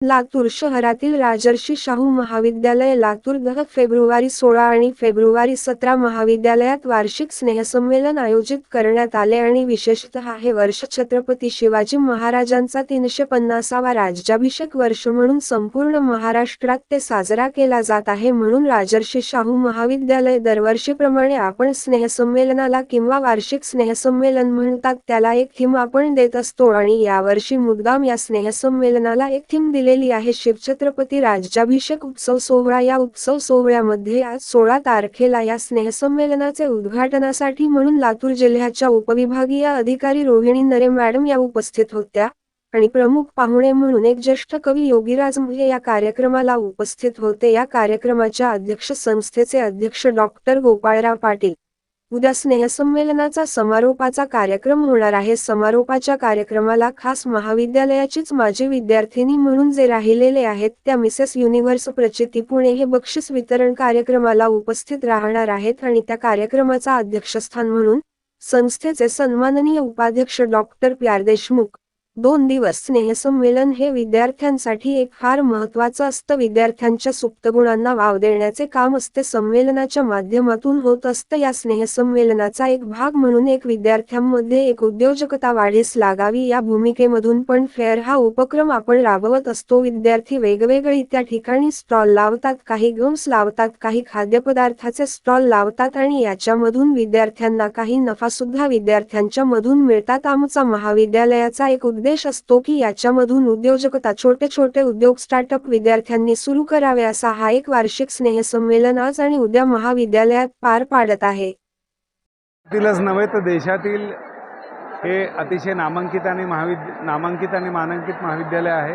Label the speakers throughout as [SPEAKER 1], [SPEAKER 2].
[SPEAKER 1] लातूर शहरातील राजर्षी शाहू महाविद्यालय लातूर दह फेब्रुवारी सोळा आणि फेब्रुवारी सतरा महाविद्यालयात वार्षिक स्नेहसंमेलन आयोजित करण्यात आले आणि विशेषतः हे वर्ष छत्रपती शिवाजी महाराजांचा तीनशे पन्नासावा राज्याभिषेक वर्ष म्हणून संपूर्ण महाराष्ट्रात ते साजरा केला जात आहे म्हणून राजर्षी शाहू महाविद्यालय दरवर्षीप्रमाणे आपण स्नेहसंमेलनाला किंवा वार्षिक स्नेहसंमेलन म्हणतात त्याला एक थीम आपण देत असतो आणि यावर्षी मुद्दाम या स्नेहसंमेलनाला एक थीम दिली भरलेली आहे. शिवछत्रपती राज्याभिषेक उत्सव सोहळा. या उत्सव सोहळ्यामध्ये आज सोळा तारखेला या स्नेहसंमेलनाचे उद्घाटनासाठी म्हणून लातूर जिल्ह्याच्या उपविभागीय अधिकारी रोहिणी नरे मॅडम या उपस्थित होत्या आणि प्रमुख पाहुणे म्हणून एक ज्येष्ठ कवी योगीराज मुहे या कार्यक्रमाला उपस्थित होते. या कार्यक्रमाच्या अध्यक्ष संस्थेचे अध्यक्ष डॉक्टर गोपाळराव पाटील उद्या स्नेहसंमेलनाचा समारोपाचा कार्यक्रम होणार आहे. समारोपाच्या कार्यक्रमाला खास महाविद्यालयाचीच माजी विद्यार्थिनी म्हणून जे राहिलेले आहेत त्या मिसेस युनिव्हर्स प्रचिती पुणे हे बक्षीस वितरण कार्यक्रमाला उपस्थित राहणार आहेत आणि त्या कार्यक्रमाचा अध्यक्षस्थान म्हणून संस्थेचे सन्माननीय उपाध्यक्ष डॉक्टर प्यार देशमुख दोन दिवस स्नेहसंमेलन हे विद्यार्थ्यांसाठी एक फार महत्वाचं असतं. विद्यार्थ्यांच्या सुप्तगुणांना वाव देण्याचे काम असते. संमेलनाच्या माध्यमातून होत असतं. या स्नेहसंमेलनाचा एक भाग म्हणून एक विद्यार्थ्यांमध्ये एक उद्योजकता वाढीस लागावी. या भूमिकेमधून पण फेअर हा उपक्रम आपण राबवत असतो. विद्यार्थी वेगवेगळी त्या ठिकाणी स्टॉल लावतात. काही गम्स लावतात. काही खाद्यपदार्थाचे स्टॉल लावतात आणि याच्यामधून विद्यार्थ्यांना काही नफा सुद्धा विद्यार्थ्यांच्या मधून मिळतात. आमचा महाविद्यालयाचा एक उद्देश असतो की याच्यामधून उद्योजकता छोटे छोटे उद्योग स्टार्टअप विद्यार्थ्यांनी सुरू करावे असा हा एक वार्षिक स्नेहसंमेलन आज आणि उद्या महाविद्यालयात पार पाडत आहे.
[SPEAKER 2] तिलाच नव्हे तर देशातील हे अतिशय नामांकित आणि महाविद नामांकित आणि मानांकित महाविद्यालय आहे.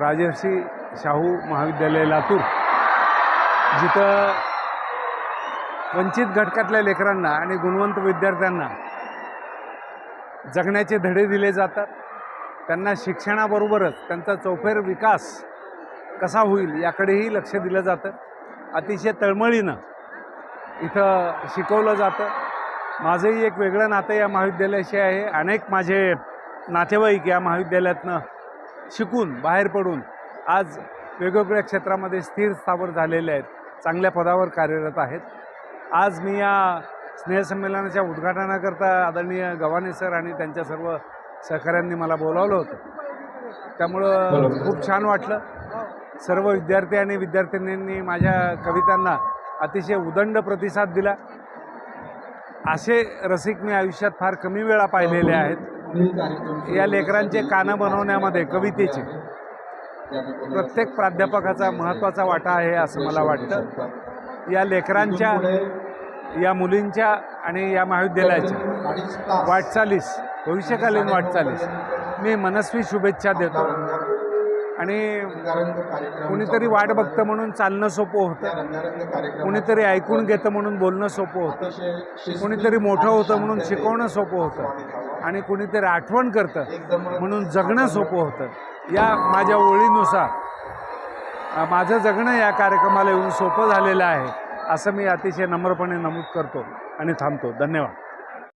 [SPEAKER 2] राजर्षी शाहू महाविद्यालय लातूर जिथं वंचित घटकातल्या लेकरांना आणि गुणवंत विद्यार्थ्यांना जगण्याचे धडे दिले जातात. त्यांना शिक्षणाबरोबरच त्यांचा चौफेर विकास कसा होईल याकडेही लक्ष दिलं जातं. अतिशय तळमळीनं इथं शिकवलं जातं. माझंही एक वेगळं नातं या महाविद्यालयाशी आहे. अनेक माझे नातेवाईक या महाविद्यालयातनं शिकून बाहेर पडून आज वेगवेगळ्या क्षेत्रामध्ये स्थिर स्थावर झालेले आहेत. चांगल्या पदावर कार्यरत आहेत. आज मी या स्नेहसंमेलनाच्या उद्घाटनाकरता आदरणीय गव्हाणे सर आणि त्यांच्या सर्व सहकाऱ्यांनी मला बोलावलं होतं. त्यामुळं खूप छान वाटलं. सर्व विद्यार्थी आणि विद्यार्थिनींनी माझ्या कवितांना अतिशय उदंड प्रतिसाद दिला. असे रसिक मी आयुष्यात फार कमी वेळा पाहिलेले आहेत. या लेकरांचे कानं बनवण्यामध्ये कवितेचे प्रत्येक प्राध्यापकाचा महत्त्वाचा वाटा आहे असं मला वाटतं. या लेकरांच्या या मुलींच्या आणि या महाविद्यालयाच्या वाटचालीस भविष्यकालीन वाटचालीस मी मनस्वी शुभेच्छा देतो. आणि कुणीतरी वाट बघतं म्हणून चालणं सोपं होतं. कुणीतरी ऐकून घेतं म्हणून बोलणं सोपं होतं. कुणीतरी मोठं होतं म्हणून शिकवणं सोपं होतं. आणि कुणीतरी आठवण करतं म्हणून जगणं सोपं होतं. या माझ्या ओळीनुसार माझं जगणं या कार्यक्रमाला येऊन सोपं झालेलं आहे. असं मी अतिशय नम्रपणे नमूद करतो आणि थांबतो. धन्यवाद.